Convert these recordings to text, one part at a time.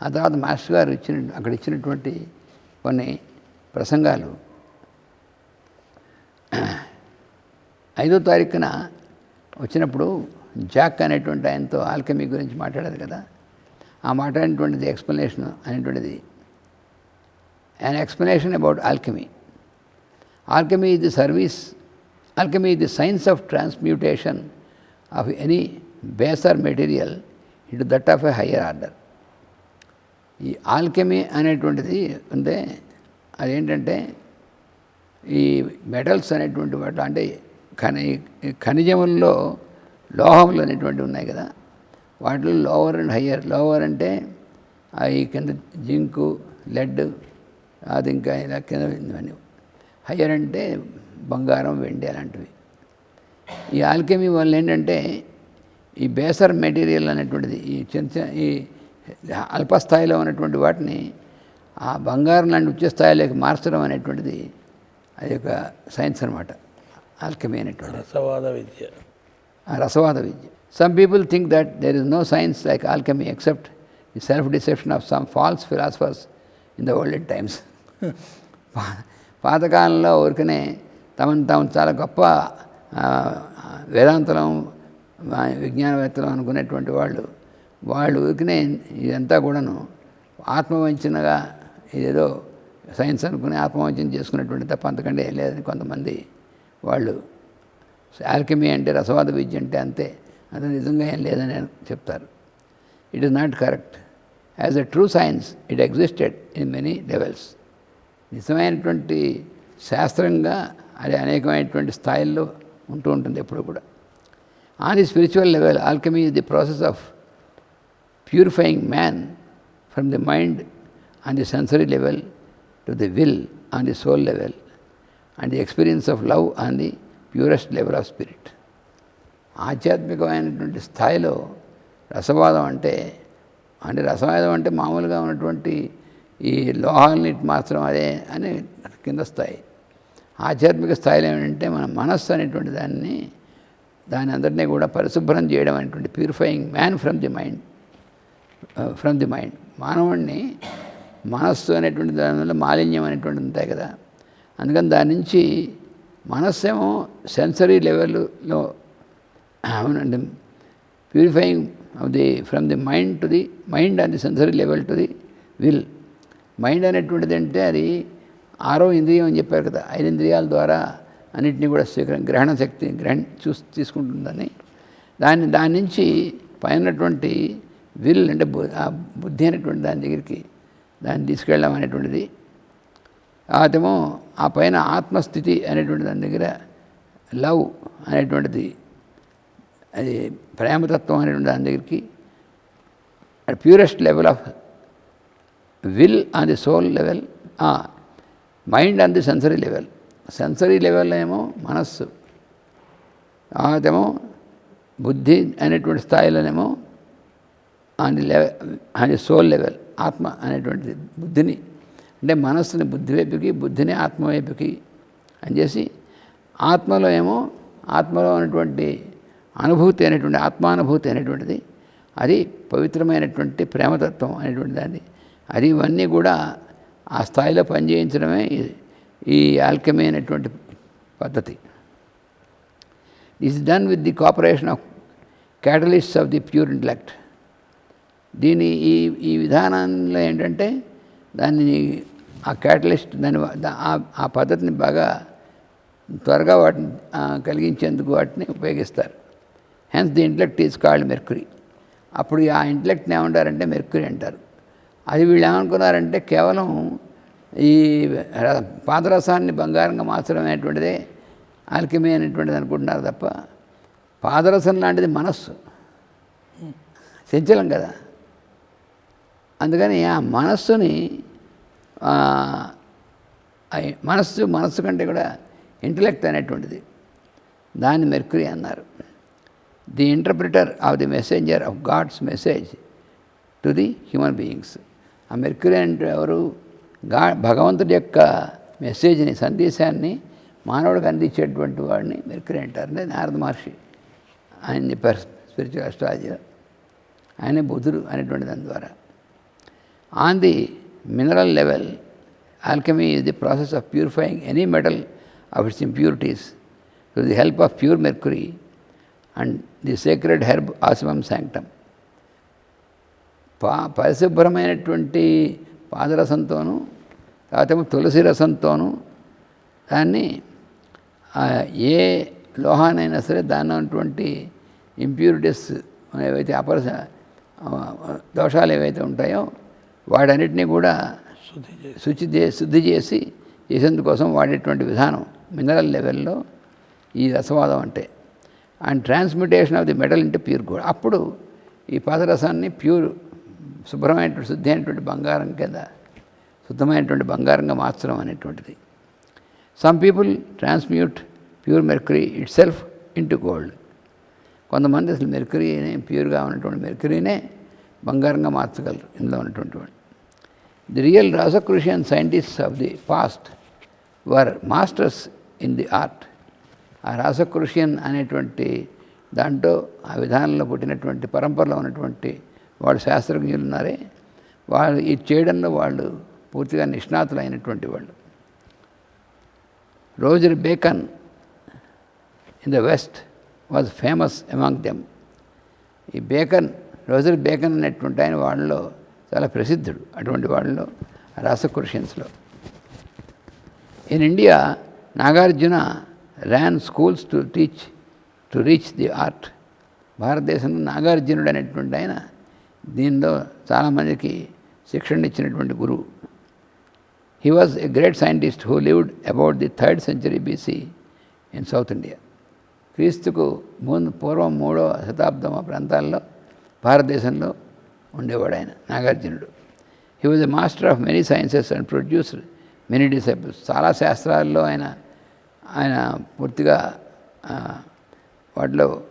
ఆ తర్వాత మాస్టర్ గారు ఇచ్చిన అక్కడ ఇచ్చినటువంటి కొన్ని ప్రసంగాలు. ఐదో తారీఖున వచ్చినప్పుడు జాక్ అనేటువంటి ఆయనతో ఆల్కమీ గురించి మాట్లాడేది కదా. ఆ మాట్లాడినటువంటిది ఎక్స్ప్లెనేషన్ అనేటువంటిది. And explanation about alchemy alchemy ఇది సర్వీస్ ఆల్కమీ ఇది science of transmutation of any baser material into that of a higher order ఈ ఆల్కెమీ అనేటువంటిది ఉంటే అదేంటంటే ఈ మెటల్స్ అనేటువంటి వాటిలో అంటే ఖని ఖనిజముల్లో లోహములు అనేటువంటివి ఉన్నాయి కదా వాటిలో లోవర్ అండ్ హయ్యర్ లోవర్ అంటే ఈ కింద జింకు లెడ్ అది ఇంకా ఇలా కింద ఇవన్నీ. హయ్యర్ అంటే బంగారం వెండి అలాంటివి. ఈ ఆల్కెమీ వల్ల ఏంటంటే ఈ బేసర్ మెటీరియల్ అనేటువంటిది ఈ చిన్న చిన్న ఈ అల్పస్థాయిలో ఉన్నటువంటి వాటిని ఆ బంగారం లాంటి ఉచ్చ స్థాయిలోకి మార్చడం అనేటువంటిది అది ఒక సైన్స్ అనమాట ఆల్కెమీ అనేటువంటి రసవాద విద్య. ఆ రసవాద విద్య. Some people think that there is no science like alchemy except the self deception of some false philosophers in the olden times పాతకాలంలో ఊరికనే తమను తాము చాలా గొప్ప వేదాంతలం విజ్ఞానవేత్తలు అనుకునేటువంటి వాళ్ళు వాళ్ళు ఊరికినే ఇదంతా కూడాను ఆత్మవంచనగా ఏదో సైన్స్ అనుకుని ఆత్మవంచన చేసుకునేటువంటి తప్ప అంతకంటే లేదని కొంతమంది వాళ్ళు ఆల్కెమీ అంటే రసవాద విద్య అంటే అంతే. అది నిజంగా ఏం లేదని చెప్తారు. It is not correct as a true science it existed in many levels నిజమైనటువంటి శాస్త్రంగా అది అనేకమైనటువంటి స్థాయిల్లో ఉంటూ ఉంటుంది ఎప్పుడు కూడా. On the spiritual level alchemy is the process of purifying man from the mind on the sensory level to the will on the soul level and the experience of love on the purest level of spirit. ఆధ్యాత్మికమైనటువంటి స్థాయిలో రసవాదం అంటే అంటే రసవాదం అంటే మామూలుగా ఉన్నటువంటి ఈ లోహాలని మాత్రం అదే అని కింద స్థాయి ఆధ్యాత్మిక స్థాయిలో ఏమిటంటే మన మనస్సు అనేటువంటి దాన్ని దాని అందరినీ కూడా పరిశుభ్రం చేయడం అనేటువంటి purifying man from the mind from the mind మానవుడిని మనస్సు అనేటువంటి దాని వల్ల మాలిన్యం అనేటువంటిది ఉంటాయి కదా. అందుకని దాని నుంచి మనస్సు ఏమో సెన్సరీ లెవెల్లో అవునండి. Purifying of the from the mind to the mind and the sensory level to the will mind అనేటువంటిది అంటే అది ఆరో ఇంద్రియం అని చెప్పారు కదా. ఐదు ఇంద్రియాల ద్వారా అన్నింటినీ కూడా స్వీకర గ్రహణ శక్తి గ్రహణ చూసి తీసుకుంటుందని దాన్ని దాని నుంచి పైనటువంటి విల్ అంటే ఆ బుద్ధి అనేటువంటి దాని దగ్గరికి దాన్ని తీసుకెళ్ళడం అనేటువంటిది. ఆ పైన ఆత్మస్థితి అనేటువంటి దాని దగ్గర లవ్ అనేటువంటిది అది ప్రేమతత్వం అనేటువంటి దాని దగ్గరికి purest level of will on the soul level mind on the sensory level. Sensory level ఏమో మనస్సు. అదేమో బుద్ధి అనేటువంటి స్థాయిలోనేమో on the level on the soul level ఆత్మ అనేటువంటి బుద్ధిని అంటే మనస్సుని బుద్ధి వైపుకి బుద్ధిని ఆత్మ వైపుకి అని చేసి ఆత్మలో ఏమో ఆత్మలో ఉన్నటువంటి అనుభూతి అనేటువంటి ఆత్మానుభూతి అనేటువంటిది అది పవిత్రమైనటువంటి ప్రేమతత్వం అనేటువంటి దాన్ని అది ఇవన్నీ కూడా ఆ స్థాయిలో పనిచేయించడమే ఈ- ఆల్కమీ అనేటువంటి పద్ధతి. Is done with the cooperation of catalyst of the pure intellect దీని ఈ ఈ విధానంలో ఏంటంటే దాన్ని ఆ క్యాటలిస్ట్ దాని ఆ- పద్ధతిని బాగా త్వరగా వాటిని కలిగించేందుకు వాటిని ఉపయోగిస్తారు. Hence the intellect is called mercury అప్పుడు ఆ ఇంటలెక్ట్ని ఏమంటారంటే మెర్కురీ అంటారు. అది వీళ్ళు ఏమనుకున్నారంటే కేవలం ఈ పాదరసాన్ని బంగారంగా మార్చడం అనేటువంటిదే ఆల్కెమీ అనేటువంటిది అనుకుంటున్నారు తప్ప పాదరసం లాంటిది మనస్సు. చంచలం కదా. అందుకని ఆ మనస్సుని మనస్సు మనస్సు కంటే కూడా ఇంటలెక్ట్ అనేటువంటిది. దాన్ని మెర్క్రీ అన్నారు. The interpreter of the messenger of gods message to the human beings. ఆ మెర్క్యూరీ అంటే ఎవరు? గా భగవంతుడి యొక్క మెసేజ్ని సందేశాన్ని మానవుడికి అందించేటువంటి వాడిని మెర్క్యూరీ అంటారు. అంటే నారద మహర్షి. ఆయన చెప్పారు స్పిరిచువల్ అస్ట్రాలజీలో ఆయనే బుధుడు అనేటువంటి దాని ద్వారా. On the mineral level alchemy is the process of purifying any metal of its impurities through the help of pure mercury and the sacred herb osmum sanctum. పా పరిశుభ్రమైనటువంటి పాదరసంతోనూ తర్వాత ఏమో తులసి రసంతోనూ దాన్ని ఆ, ఏ లోహానైనా సరే దానిలో ఉన్నటువంటి ఇంప్యూరిటీస్ ఏవైతే అపరస ఆ, దోషాలు ఏవైతే ఉంటాయో వాటన్నిటినీ కూడా శుద్ధి చేసి. శుచి చే శుద్ధి చేసి చేసేందుకోసం వాడేటువంటి విధానం మినరల్ లెవెల్లో ఈ రసవాదం అంటే. And transmutation of the metal into pure gold. అప్పుడు ఈ పాదరసాన్ని ప్యూర్ శుభ్రమైనటువంటి శుద్ధి అయినటువంటి బంగారం కింద శుద్ధమైనటువంటి బంగారంగా మార్చడం అనేటువంటిది. Some people transmute pure mercury itself into gold కొంతమంది అసలు మెర్కరీనే ప్యూర్గా ఉన్నటువంటి మెర్కరీనే బంగారంగా మార్చగలరు ఇందులో ఉన్నటువంటి వాడు. The real Rosicrucian scientists of the past were masters in the art ఆ రాసక్రూషియన్ అనేటువంటి దాంట్లో ఆ విధానంలో పుట్టినటువంటి పరంపరలో ఉన్నటువంటి వాళ్ళు శాస్త్రజ్ఞులు ఉన్నారే. వాళ్ళు ఇది చేయడంలో వాళ్ళు పూర్తిగా నిష్ణాతులు అయినటువంటి వాళ్ళు. Roger Bacon in the West was famous among them ఈ బేకన్ రోజర్ బేకన్ అనేటువంటి ఆయన వాళ్ళలో చాలా ప్రసిద్ధుడు. అటువంటి వాళ్ళలో రాసక్రూషియన్స్లో in India Nagarjuna ran schools to teach to reach the art. భారతదేశంలో నాగార్జునుడు అనేటువంటి ఆయన దీనిలో చాలామందికి శిక్షణ ఇచ్చినటువంటి గురువు. He was a great scientist who lived about the third century BC in South India క్రీస్తుకు ముందు పూర్వం మూడవ శతాబ్దం ఆ ప్రాంతాల్లో భారతదేశంలో ఉండేవాడు ఆయన నాగార్జునుడు. He was a master of many sciences and producer many disciples చాలా శాస్త్రాల్లో ఆయన ఆయన పూర్తిగా వాటిలో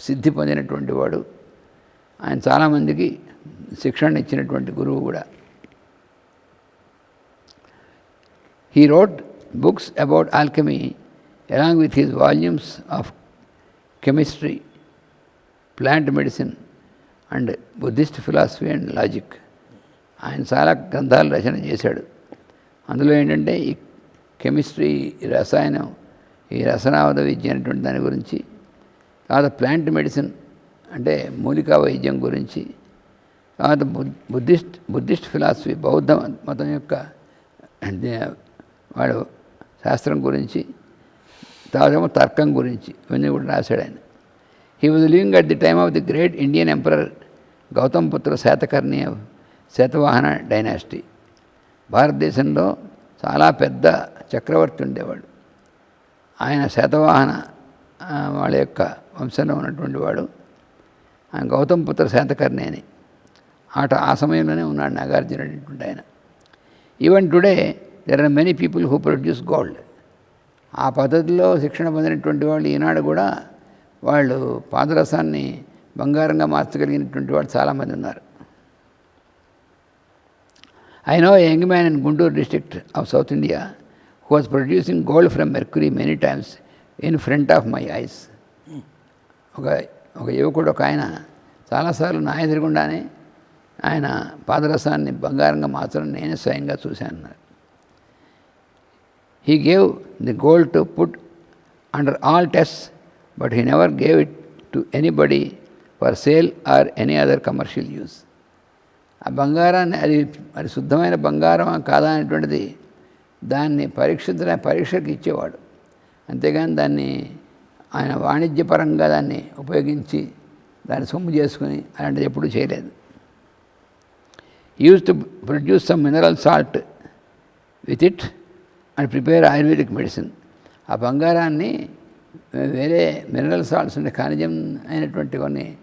సిద్ధి పొందినటువంటి వాడు. ఆయన చాలామందికి శిక్షణ ఇచ్చినటువంటి గురువు కూడా. He wrote books about alchemy along with his volumes of chemistry plant medicine and Buddhist philosophy and logic. ఆయన చాలా గ్రంథాలు రచన చేశాడు. అందులో ఏంటంటే ఈ కెమిస్ట్రీ రసాయనం ఈ రసనావద విద్య అనేటువంటి దాని గురించి తర్వాత ప్లాంట్ మెడిసిన్ అంటే మూలికా వైద్యం గురించి తర్వాత బుద్- బుద్ధిస్ట్ బుద్ధిస్ట్ ఫిలాసఫీ బౌద్ధ మతం యొక్క వాడు శాస్త్రం గురించి తర్వాత తర్కం గురించి ఇవన్నీ కూడా రాశాడు ఆయన. He was living at the time of the great Indian emperor Gautam Putra Satakarni Satavahana dynasty భారతదేశంలో చాలా పెద్ద చక్రవర్తి ఉండేవాడు ఆయన శాతవాహన వాళ్ళ యొక్క వంశంలో ఉన్నటువంటి వాడు ఆయన గౌతమ్ పుత్ర శాతకర్ణి అని ఆట ఆ సమయంలోనే ఉన్నాడు నాగార్జున అనేటువంటి ఆయన even today there are many people who produce gold ఆ పద్ధతిలో శిక్షణ పొందినటువంటి వాళ్ళు ఈనాడు కూడా వాళ్ళు పాదరసాన్ని బంగారంగా మార్చగలిగినటువంటి వాళ్ళు చాలామంది ఉన్నారు. I know young man in Guntur district of South India who was producing gold from mercury many times in front of my eyes ఒక ఒక యువకుడు ఒక ఆయన చాలాసార్లు నా ఎదురుగుండానే ఆయన పాదరసాన్ని బంగారంగా మార్చడం నేనే స్వయంగా చూశాను he gave the gold to put under all test but he never gave it to anybody for sale or any other commercial use ఆ బంగారాన్ని అది అది శుద్ధమైన బంగారం కాదా అనేటువంటిది దాన్ని పరీక్షించిన పరీక్షకు ఇచ్చేవాడు. అంతేగాని దాన్ని ఆయన వాణిజ్యపరంగా దాన్ని ఉపయోగించి దాన్ని సొమ్ము చేసుకుని అలాంటిది ఎప్పుడూ చేయలేదు. Use to produce some mineral salt with it and prepare ayurvedic medicine ఆ బంగారాన్ని వేరే మినరల్ సాల్ట్స్ ఉండే ఖనిజం అయినటువంటి కొన్ని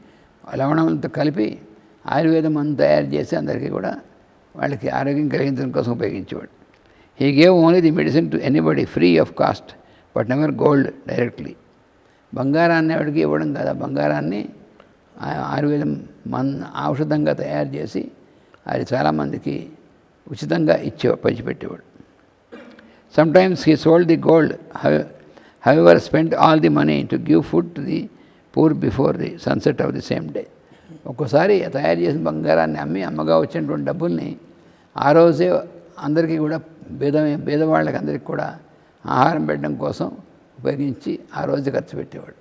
లవణంతో కలిపి ఆయుర్వేదం మందు తయారు చేసి అందరికీ కూడా వాళ్ళకి ఆరోగ్యం కలిగించడం కోసం ఉపయోగించేవాడు. He gave only the medicine to anybody free of cost but never gold directly బంగారాన్ని ఎవరికి ఇవ్వడం కాదు. ఆ బంగారాన్ని ఆయుర్వేదం మన్ ఔషధంగా తయారు చేసి అది చాలామందికి ఉచితంగా ఇచ్చే పంచిపెట్టేవాడు. Sometimes he sold the gold however, spent all the money to give food to the poor before the sunset of the same day. ఒక్కోసారి తయారు చేసిన బంగారాన్ని అమ్మి అమ్మగా వచ్చినటువంటి డబ్బుల్ని ఆ రోజే అందరికీ కూడా పేద భేదవాళ్ళకి అందరికీ కూడా ఆహారం పెట్టడం కోసం ఉపయోగించి ఆ రోజు ఖర్చు పెట్టేవాడు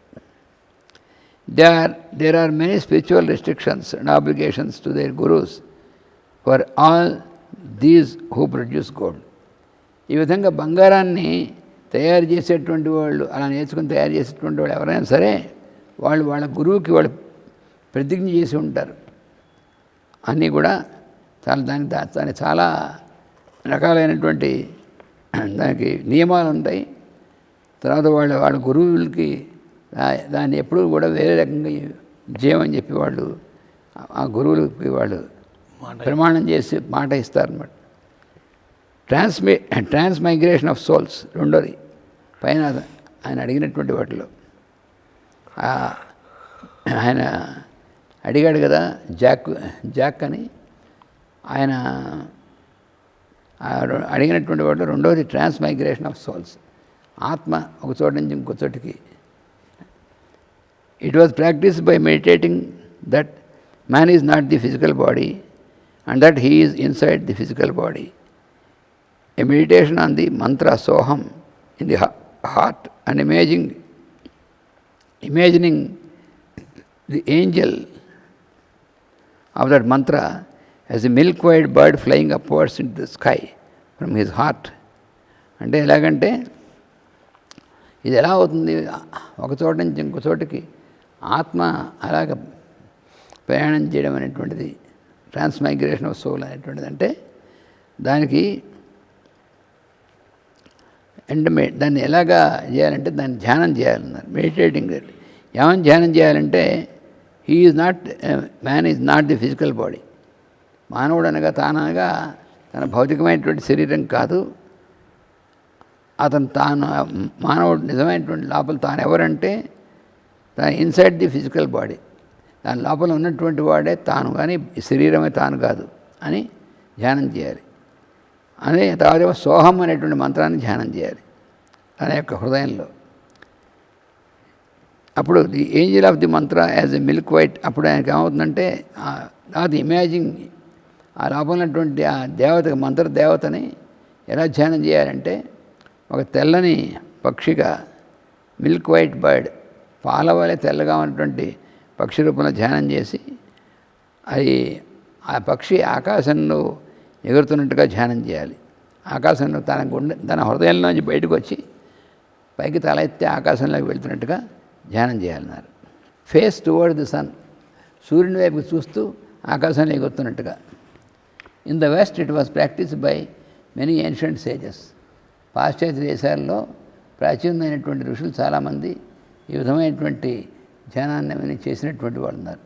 they are there are many spiritual restrictions and obligations to their gurus for all these who produce gold ఈ విధంగా బంగారాన్ని తయారు చేసేటువంటి వాళ్ళు అలా నేర్చుకుని తయారు చేసేటువంటి వాళ్ళు ఎవరైనా సరే వాళ్ళు వాళ్ళ గురువుకి వాళ్ళు ప్రతిజ్ఞ చేసి ఉంటారు. అన్నీ కూడా చాలా దానికి దా- దానికి చాలా రకాలైనటువంటి దానికి నియమాలు ఉంటాయి. తర్వాత వాళ్ళ వాళ్ళ గురువులకి దాన్ని ఎప్పుడూ కూడా వేరే రకంగా చేయమని చెప్పి వాళ్ళు ఆ- ఆ గురువులకి వాళ్ళు ప్రమాణం చేసి మాట ఇస్తారన్నమాట. ట్రాన్స్మి ట్రాన్స్మైగ్రేషన్ ఆఫ్ సోల్స్ రెండోది. పైన ఆయన అడిగినటువంటి వాటిలో. ఆయన అడిగాడు కదా జాక్ జాక్ అని. ఆయన అడిగినటువంటి వాటిలో రెండవది ట్రాన్స్మైగ్రేషన్ ఆఫ్ సోల్స్. ఆత్మ ఒక చోట నుంచి ఇంకో చోటికి. It was practice by meditating that man is not the physical body and that he is inside the physical body. A meditation on the mantra soham in the ha- heart and imaging, imagining the angel of that mantra as a milk-white bird flying upwards into the sky from his heart. అంటే ఎలాగంటే ఇది ఎలా అవుతుంది ఒక చోట నుంచి ఇంకో చోటికి ఆత్మ అలాగ ప్రయాణం చేయడం అనేటువంటిది ట్రాన్స్మైగ్రేషన్ ఆఫ్ సోల్ అనేటువంటిది అంటే దానికి అండ్ మే దాన్ని ఎలాగా చేయాలంటే దాన్ని ధ్యానం చేయాలన్నారు. మెడిటేటింగ్ ఏమని ధ్యానం చేయాలంటే he is not man is not the physical body. మానవుడు అనగా తానగా తన భౌతికమైనటువంటి శరీరం కాదు. అతను తాను మానవుడు నిజమైనటువంటి లోపల తాను ఎవరంటే తన ఇన్సైడ్ ది ఫిజికల్ బాడీ. దాని లోపల ఉన్నటువంటి వాడే తాను కానీ శరీరమే తాను కాదు అని ధ్యానం చేయాలి. అదే తర్వాత సోహం అనేటువంటి మంత్రాన్ని ధ్యానం చేయాలి తన యొక్క హృదయంలో. అప్పుడు the angel of the mantra as a milk white అప్పుడు ఆయనకి ఏమవుతుందంటే ఆ- అది ఇమాజింగ్ ఆ లోపల ఆ దేవత మంత్ర దేవతని ఎలా ధ్యానం చేయాలంటే ఒక తెల్లని పక్షిగా మిల్క్ వైట్ బర్డ్ పాలవలే తెల్లగా ఉన్నటువంటి పక్షి రూపంలో ధ్యానం చేసి అది ఆ పక్షి ఆకాశంలో ఎగురుతున్నట్టుగా ధ్యానం చేయాలి. ఆకాశంలో తన గుండె తన హృదయంలోంచి బయటకు వచ్చి పైకి తల ఎత్తి ఆకాశంలోకి వెళ్తున్నట్టుగా ధ్యానం చేయాలన్నారు. ఫేస్ టువర్డ్ ది సన్ సూర్యుని వైపు చూస్తూ ఆకాశంలో ఎగురుతున్నట్టుగా. In the West it was practice by many ancient sages పాశ్చాత్య దేశాల్లో ప్రాచీనమైనటువంటి ఋషులు చాలామంది ఈ విధమైనటువంటి ధ్యానాన్ని చేసినటువంటి వాళ్ళు ఉన్నారు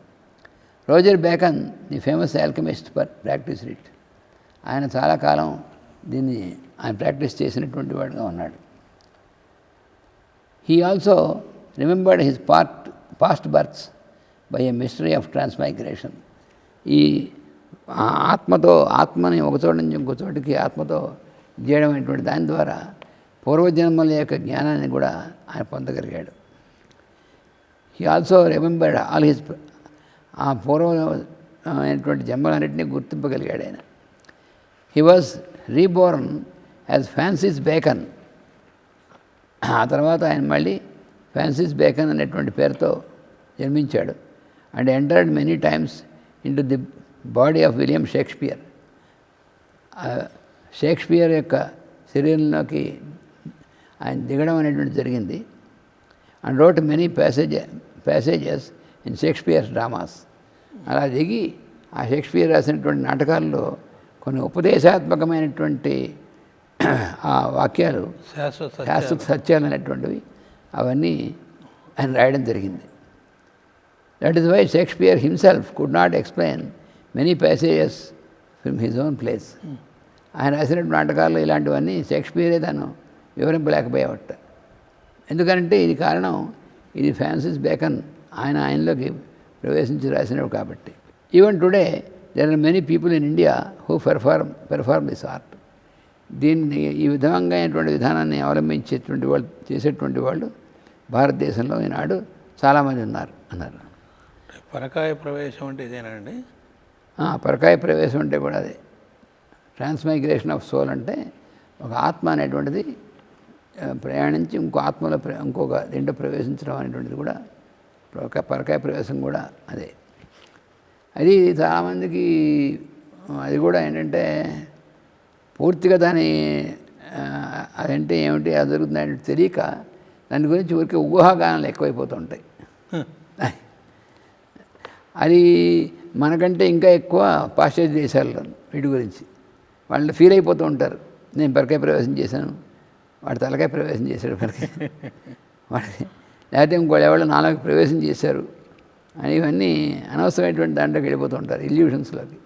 Roger Bacon the famous alchemist for practice it ఆయన చాలా కాలం దీన్ని ఆయన ప్రాక్టీస్ చేసినటువంటి వాడుగా ఉన్నాడు. He also remembered his part past births by a mystery of transmigration ఈ ఆత్మతో ఆత్మని ఒక చోట నుంచి ఇంకో చోటికి ఆత్మతో చేయడం దాని ద్వారా పూర్వజన్మల యొక్క జ్ఞానాన్ని కూడా ఆయన పొందగలిగాడు. He also remembered all his ఆ పూర్వ అయినటువంటి జన్మలన్నింటినీ గుర్తింపగలిగాడు ఆయన. He was reborn as Francis Bacon ఆ తర్వాత ఆయన మళ్ళీ ఫ్యాన్సిస్ బేకన్ అనేటువంటి పేరుతో జన్మించాడు. And entered many times into the body of William Shakespeare Shakespeare యొక్క శరీరంలోకి ఆయన దిగడం అనేటువంటి జరిగింది. And wrote many passage passages in Shakespeare's dramas అలా దిగి ఆ షేక్స్పియర్ రాసినటువంటి నాటకాల్లో కొన్ని ఉపదేశాత్మకమైనటువంటి ఆ వాక్యాలు శాశ్వత సత్యాలు. శాశ్వత సత్యాలు అనేటువంటివి అవన్నీ ఆయన రాయడం జరిగింది. That is why Shakespeare himself could not explain many passages from his own place ఆయన రాసిన నాటకాలు ఇలాంటివన్నీ షేక్స్పియరే తను వివరింపలేకపోయేవట ఎందుకంటే ఇది కారణం ఇది ఫ్రాన్సిస్ బేకన్ ఆయన ఆయనలోకి ప్రవేశించి రాసినవి కాబట్టి. Even today there are many people in India who perform perform this art దీన్ని ఈ విధంగా అయినటువంటి విధానాన్ని అవలంబించేటువంటి వాళ్ళు చేసేటువంటి వాళ్ళు భారతదేశంలో ఈనాడు చాలామంది ఉన్నారు అన్నారు. పరకాయ ప్రవేశం అంటే ఇదేనండి పరకాయ ప్రవేశం అంటే కూడా అదే. ట్రాన్స్మైగ్రేషన్ ఆఫ్ సోల్ అంటే ఒక ఆత్మ అనేటువంటిది ప్రయాణించి ఇంకో ఆత్మలో ప్ర- ఇంకొక దీంట్లో ప్రవేశించడం అనేటువంటిది కూడా పరక పరకాయ ప్రవేశం కూడా అదే. అది చాలామందికి అది కూడా ఏంటంటే పూర్తిగా దాని అదంటే ఏమిటి అది జరుగుతుందని తెలియక దాని గురించి ఊరికే ఊహాగానాలు ఎక్కువైపోతుంటాయి అది మనకంటే ఇంకా ఎక్కువ పాశ్చాత్య దేశాల్లో వీటి గురించి. వాళ్ళు ఫీల్ అయిపోతూ ఉంటారు. నేను పరకాయ ప్రవేశం చేశాను. వాడు తలకాయ ప్రవేశం చేశాడు పరకాయ వాడి లేకపోతే ఇంకోళ్ళు ఎవరు నాలుగు ప్రవేశం చేశారు. ఇవన్నీ అనవసరమైనటువంటి దాంట్లోకి వెళ్ళిపోతూ ఉంటారు ఇల్యూషన్స్లోకి